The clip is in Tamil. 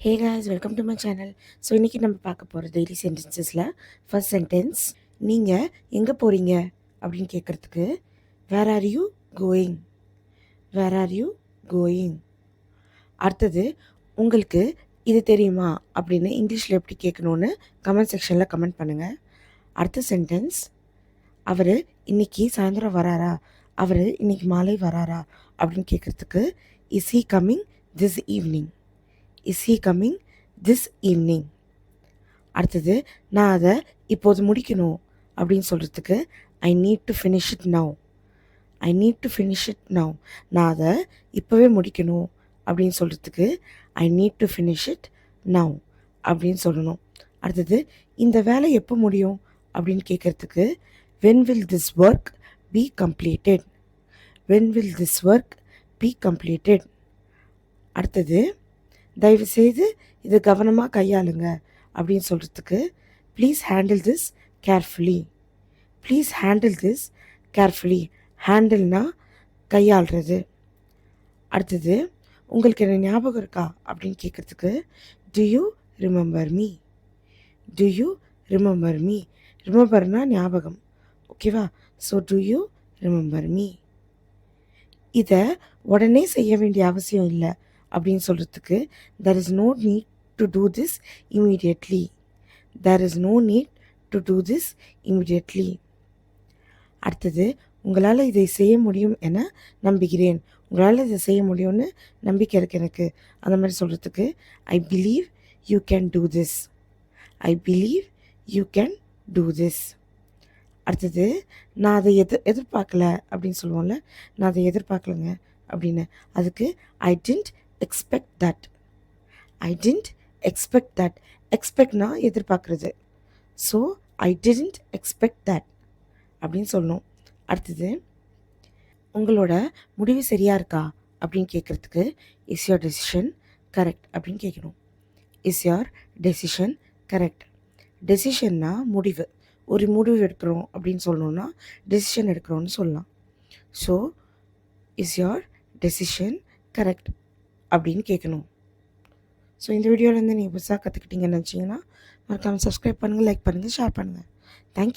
Hey guys welcome to my channel so இன்றைக்கி நம்ம பார்க்க போகிற டெய்லி சென்டென்சஸில் ஃபர்ஸ்ட் சென்டென்ஸ் நீங்கள் எங்கே போகிறீங்க அப்படின்னு கேட்குறதுக்கு where are you going where are you going அடுத்தது உங்களுக்கு இது தெரியுமா? அப்படின்னு இங்கிலீஷில் எப்படி கேட்கணுன்னு கமெண்ட் செக்ஷனில் கமெண்ட் பண்ணுங்கள் அடுத்த சென்டென்ஸ் அவர் இன்னைக்கு சாயந்தரம் வராரா? அவர் இன்னைக்கு மாலை வராரா? அப்படின்னு கேட்குறதுக்கு is he coming this evening is he coming this evening அடுத்தது நான் அதை இப்போது முடிக்கணும் அப்படின்னு சொல்கிறதுக்கு I need to finish it now I need to finish it now நான் அதை இப்போவே முடிக்கணும் அப்படின்னு சொல்கிறதுக்கு I need to finish it now அப்படின்னு சொல்லணும். அடுத்தது இந்த வேலை எப்போ முடியும் அப்படின்னு கேட்குறதுக்கு when will this work be completed when will this work be completed அடுத்தது தயவுசெய்து இதை கவனமாக கையாளுங்க அப்படின்னு சொல்கிறதுக்கு please handle this carefully please handle this carefully ஹேண்டில்னா கையாளுறது. அடுத்தது உங்களுக்கு என்ன ஞாபகம் இருக்கா அப்படின்னு கேட்குறதுக்கு do you remember me do you remember me ரிமெம்பர்னா ஞாபகம். ஓகேவா so do you remember me இதை உடனே செய்ய வேண்டிய அவசியம் இல்லை. அப்படின்னு சொல்கிறதுக்கு there is no need to do this immediately there is no need to do this immediately அடுத்தது உங்களால் இதை செய்ய முடியும் என நம்புகிறேன். உங்களால் இதை செய்ய முடியும்னு நம்பிக்கை இருக்கு எனக்கு. அந்த மாதிரி சொல்கிறதுக்கு I believe you can do this I believe you can do this அடுத்தது நான் அதை எதிர் எதிர்பார்க்கல அப்படின்னு சொல்லுவோம்ல நான் அதை எதிர்பார்க்கலங்க அப்படின்னு. அதுக்கு I don't expect that I don't expect that எக்ஸ்பெக்ட்னா எதிர்பார்க்குறது. So I don't expect that அப்படின்னு சொல்லணும். அடுத்தது உங்களோட முடிவு சரியாக இருக்கா? அப்படின்னு கேட்குறதுக்கு இஸ் யோர் டெசிஷன் கரெக்ட் அப்படின்னு கேட்கணும். இஸ் யோர் டெசிஷன் கரெக்ட் டெசிஷன்னா முடிவு. ஒரு முடிவு எடுக்கிறோம் அப்படின்னு சொல்லணும்னா டெசிஷன் எடுக்கிறோன்னு சொல்லலாம். So is your decision correct அப்படின்னு கேட்கணும். ஸோ இந்த வீடியோவிலேருந்து நீங்கள் புதுசாக கற்றுக்கிட்டீங்கன்னு நினச்சிங்கன்னா மறக்காமல் சப்ஸ்கிரைப் பண்ணுங்கள் லைக் பண்ணுங்கள் ஷேர் பண்ணுங்கள்